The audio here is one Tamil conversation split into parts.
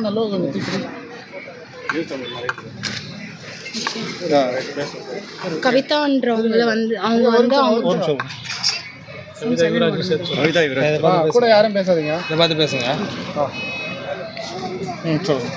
தூக்கி கவிதான்றவங்கள வந்து அவங்க வந்து அவங்க ஆ, கூட யாரும் பேசாதீங்க. இதை பார்த்து பேசுங்க. ம் சொல்லுங்க.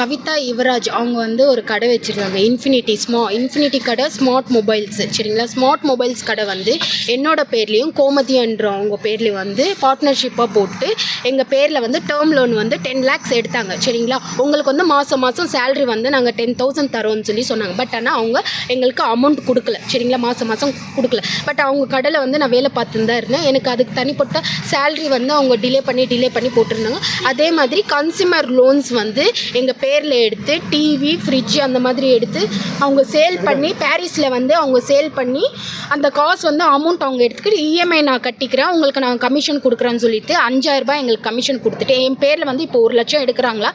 கவிதா யுவராஜ் அவங்க வந்து ஒரு கடை வச்சுருந்தாங்க இன்ஃபினிட்டி ஸ்மா இன்ஃபினிட்டி கடை ஸ்மார்ட் மொபைல்ஸ் சரிங்களா? ஸ்மார்ட் மொபைல்ஸ் கடை வந்து என்னோட பேர்லேயும் கோமதின்ற அவங்க பேர்லேயும் வந்து பார்ட்னர்ஷிப்பாக போட்டு எங்கள் பேரில் வந்து டேர்ம் லோன் வந்து டென் லேக்ஸ் எடுத்தாங்க சரிங்களா? உங்களுக்கு வந்து மாதம் மாதம் சேலரி வந்து நாங்கள் டென் தௌசண்ட் தரோம்னு சொல்லி சொன்னாங்க. பட் ஆனால் அவங்க எங்களுக்கு அமௌண்ட் கொடுக்கல சரிங்களா? மாதம் மாதம் கொடுக்கல. பட் அவங்க கடையில் வந்து நான் வேலை பார்த்துன்னு தான் இருந்தேன். எனக்கு அதுக்கு தனிப்பட்ட சேலரி வந்து அவங்க டிலே பண்ணி டிலே பண்ணி போட்டிருந்தாங்க. அதே மாதிரி கன்சியூமர் லோன்ஸ் வந்து எங்கள் பேரில் எடுத்து டிவி ஃப்ரிட்ஜ் அந்த மாதிரி எடுத்து அவங்க சேல் பண்ணி பாரிஸில் வந்து அவங்க சேல் பண்ணி அந்த காசு வந்து அமௌண்ட் அவங்க எடுத்துக்கிட்டு இஎம்ஐ நான் கட்டிக்கிறேன். உங்களுக்கு நான் கமிஷன் கொடுக்குறேன்னு சொல்லிட்டு அஞ்சாயிரரூபா எங்களுக்கு கமிஷன் கொடுத்துட்டு என் பேரில் வந்து இப்போ ஒரு லட்சம் எடுக்கிறாங்களா?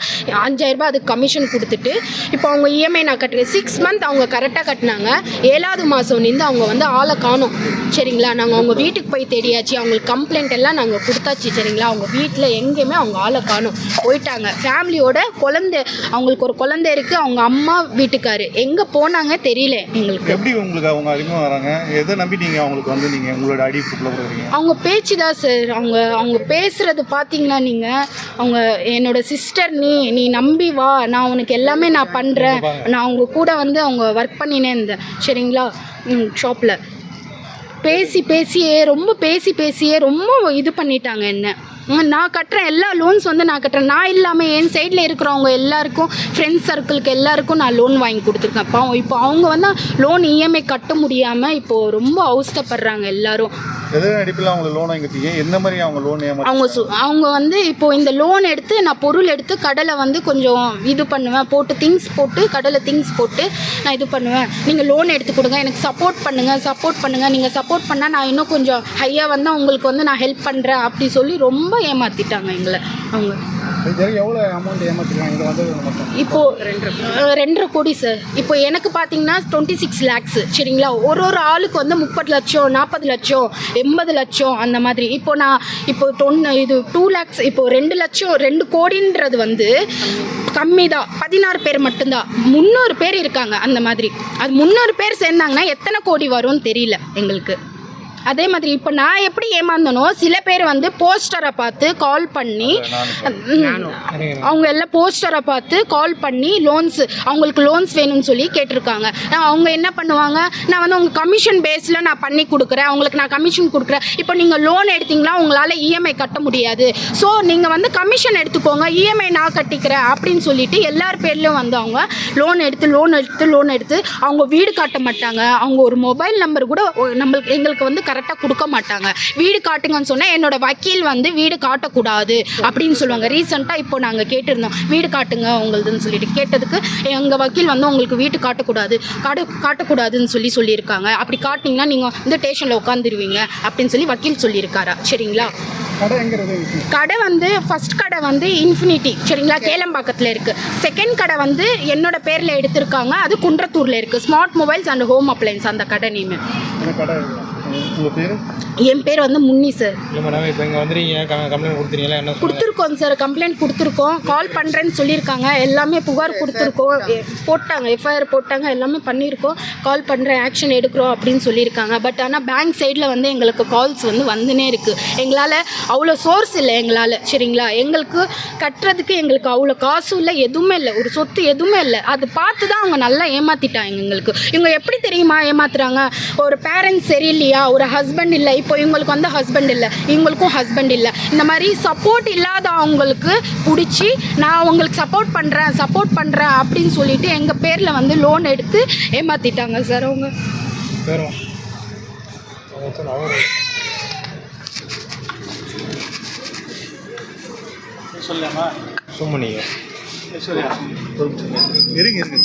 அஞ்சாயிரம் அதுக்கு கமிஷன் கொடுத்துட்டு இப்போ அவங்க இஎம்ஐ நான் கட்டுறேன் சிக்ஸ் மந்த் அவங்க கரெக்டாக கட்டினாங்க. ஏழாவது மாதம் நின்று அவங்க வந்து ஆளை காணும். சரிங்களா? நாங்கள் அவங்க வீட்டுக்கு போய் தேடியாச்சு. அவங்களுக்கு கம்ப்ளைண்ட் எல்லாம் நாங்கள் கொடுத்தாச்சு. சரிங்களா? அவங்க வீட்டில் எங்கேயுமே அவங்க ஆளை காணும். போயிட்டாங்க. ஃபேமிலியோட குழந்தை அவங்களுக்கு ஒரு குழந்தை இருக்குது அவங்க அம்மா வீட்டுக்காரு. எங்கே போனாங்க தெரியல எங்களுக்கு. எப்படி உங்களுக்கு அவங்க அறிமுகம் வராங்க? எதை நம்பி நீங்கள் அவங்களுக்கு வந்து நீங்கள் உங்களோட கொடுக்குறீங்க அவங்க பேச்சு தான் சார். அவங்க அவங்க பேசுகிறது பார்த்தீங்கன்னா நீங்கள் அவங்க என்னோட சிஸ்டர் நீ நீ நம்பி வா. நான் உனக்கு எல்லாமே நான் பண்ணுறேன் நான் அவங்க கூட வந்து அவங்க ஒர்க் பண்ணினே இருந்தேன். சரிங்களா? ஷாப்பில் பேசி பேசியே ரொம்ப பேசி பேசியே ரொம்ப இது பண்ணிட்டாங்க என்ன. நான் கட்டுறேன் எல்லா லோன்ஸ் வந்து நான் கட்டுறேன். நான் இல்லாமல் என் சைடில் இருக்கிறவங்க எல்லாருக்கும் ஃப்ரெண்ட்ஸ் சர்க்கிளுக்கு எல்லாருக்கும் நான் லோன் வாங்கி கொடுத்துருக்கேன். பாவம் இப்போ அவங்க வந்து லோன் இஎம்ஐ கட்ட முடியாமல் இப்போது ரொம்ப அவஸ்தைப்படுறாங்க எல்லாரும். அவங்க அவங்க லோன் ஏமாற்றி அவங்க சு அவங்க வந்து இப்போ இந்த லோன் எடுத்து நான் பொருள் எடுத்து கடலை வந்து கொஞ்சம் இது பண்ணுவேன். போட்டு திங்ஸ் போட்டு கடலை திங்ஸ் போட்டு நான் இது பண்ணுவேன். நீங்கள் லோன் எடுத்து கொடுங்க. எனக்கு சப்போர்ட் பண்ணுங்கள் சப்போர்ட் பண்ணுங்கள் நீங்கள் சப்போர்ட் பண்ணால் நான் இன்னும் கொஞ்சம் ஹையாக வந்தால் உங்களுக்கு வந்து நான் ஹெல்ப் பண்ணுறேன் அப்படி சொல்லி ரொம்ப ஏமாற்றிட்டாங்க எங்களை. அவங்க. எவ்வளோ அமௌண்ட் ஏமாற்றிருக்காங்க அஹ், ரெண்டரை கோடி சார் இப்போ எனக்கு பார்த்தீங்கன்னா டுவெண்ட்டி சிக்ஸ் லேக்ஸ் சரிங்களா? ஒரு ஒரு ஆளுக்கு வந்து முப்பது லட்சம் நாற்பது லட்சம் எண்பது லட்சம் அந்த மாதிரி. இப்போ நான் இப்போ தொன்னு இது டூ லேக்ஸ் இப்போ ரெண்டு லட்சம் ரெண்டு கோடின்றது வந்து கம்மி தான் பதினாறு பேர் மட்டும்தான். முந்நூறு பேர் இருக்காங்க அந்த மாதிரி. அது முந்நூறு பேர் சேர்ந்தாங்கன்னா எத்தனை கோடி வரும்னு தெரியல எங்களுக்கு. அதே மாதிரி இப்போ நான் எப்படி ஏமாந்தனோ சில பேர் வந்து போஸ்டரை பார்த்து கால் பண்ணி அவங்க எல்லாம் போஸ்டரை பார்த்து கால் பண்ணி லோன்ஸ் அவங்களுக்கு லோன்ஸ் வேணும்னு சொல்லி கேட்டிருக்காங்க. நான் அவங்க என்ன பண்ணுவாங்க நான் வந்து உங்கள் கமிஷன் பேஸில் நான் பண்ணி கொடுக்குறேன் அவங்களுக்கு நான் கமிஷன் கொடுக்குறேன். இப்போ நீங்கள் லோன் எடுத்தீங்களா உங்களால் இஎம்ஐ கட்ட முடியாது. ஸோ நீங்கள் வந்து கமிஷன் எடுத்துக்கோங்க இஎம்ஐ நான் கட்டிக்கிறேன் அப்படின்னு சொல்லிட்டு எல்லார் பேர்லையும் வந்து அவங்க லோன் எடுத்து லோன் எடுத்து லோன் எடுத்து அவங்க வீடு காட்ட மாட்டாங்க. அவங்க ஒரு மொபைல் நம்பர் கூட நம்மளுக்கு எங்களுக்கு வந்து கரெக்டாக கொடுக்க மாட்டாங்க. வீடு காட்டுங்கன்னு சொன்னால் என்னோட வக்கீல் வந்து வீடு காட்டக்கூடாது அப்படின்னு சொல்லுவாங்க. ரீசெண்டாக இப்போ நாங்கள் கேட்டிருந்தோம். வீடு காட்டுங்க உங்களுதுன்னு சொல்லிட்டு. கேட்டதுக்கு எங்கள் வக்கீல் வந்து உங்களுக்கு வீட்டு காட்டக்கூடாது. காடு காட்டக்கூடாதுன்னு சொல்லி சொல்லியிருக்காங்க. அப்படி காட்டினீங்கன்னா நீங்கள் வந்து ஸ்டேஷனில் உட்காந்துருவீங்க அப்படின்னு சொல்லி வக்கீல் சொல்லியிருக்காரா? சரிங்களா? கடை வந்து ஃபர்ஸ்ட் கடை வந்து இன்ஃபினிட்டி சரிங்களா? கேளம்பாக்கத்தில் இருக்குது செகண்ட் கடை வந்து என்னோட பேரில் எடுத்திருக்காங்க. அது குன்றத்தூரில் இருக்குது smart mobiles and home appliances அந்த கடை நேமு. உங்கள் பேர்? என் பேர் வந்து முன்னி சார் இல்லை மேடம் இப்போ இங்கே வந்துருக்கீங்க கம்ப்ளைண்ட் கொடுத்துறீங்களா என்ன கொடுத்துருக்கோம் சார் கம்ப்ளைண்ட் கொடுத்துருக்கோம். கால் பண்ணுறேன்னு சொல்லியிருக்காங்க. எல்லாமே புகார் கொடுத்துருக்கோம். போட்டாங்க எஃப்ஐஆர் போட்டாங்க எல்லாமே பண்ணியிருக்கோம். கால் பண்ணுறேன் ஆக்ஷன் எடுக்கிறோம் அப்படின்னு சொல்லியிருக்காங்க. பட் ஆனால் பேங்க் சைடில் வந்து எங்களுக்கு கால்ஸ் வந்து வந்துனே இருக்குது எங்களால் அவ்வளோ சோர்ஸ் இல்லை எங்களால். சரிங்களா? எங்களுக்கு கட்டுறதுக்கு எங்களுக்கு அவ்வளோ காசும் இல்லை எதுவுமே இல்லை. ஒரு சொத்து எதுவுமே இல்லை. அது பார்த்து தான் அவங்க நல்லா ஏமாற்றிட்டாங்க எங்களுக்கு. இவங்க எப்படி தெரியுமா ஏமாத்துறாங்க? ஒரு பேரண்ட்ஸ் சரியில்லையா? ஒரு ஹஸ்பண்ட் இல்லை. இப்போ இவங்களுக்கு வந்து ஹஸ்பண்ட் இல்லை. இவங்களுக்கும் ஹஸ்பண்ட் இல்லை. இந்த மாதிரி சப்போர்ட் இல்லாத அவங்களுக்கு பிடிச்சி நான் உங்களுக்கு சப்போர்ட் பண்ணுறேன் சப்போர்ட் பண்ணுறேன் அப்படின்னு சொல்லிட்டு எங்கள் பேரில் வந்து லோன் எடுத்து ஏமாற்றிட்டாங்க சார் அவங்க. பேரும் அவங்க சொன்ன அவர். சொல்லலாமா? சும்மா நீங்கள் இருங்க இருங்க.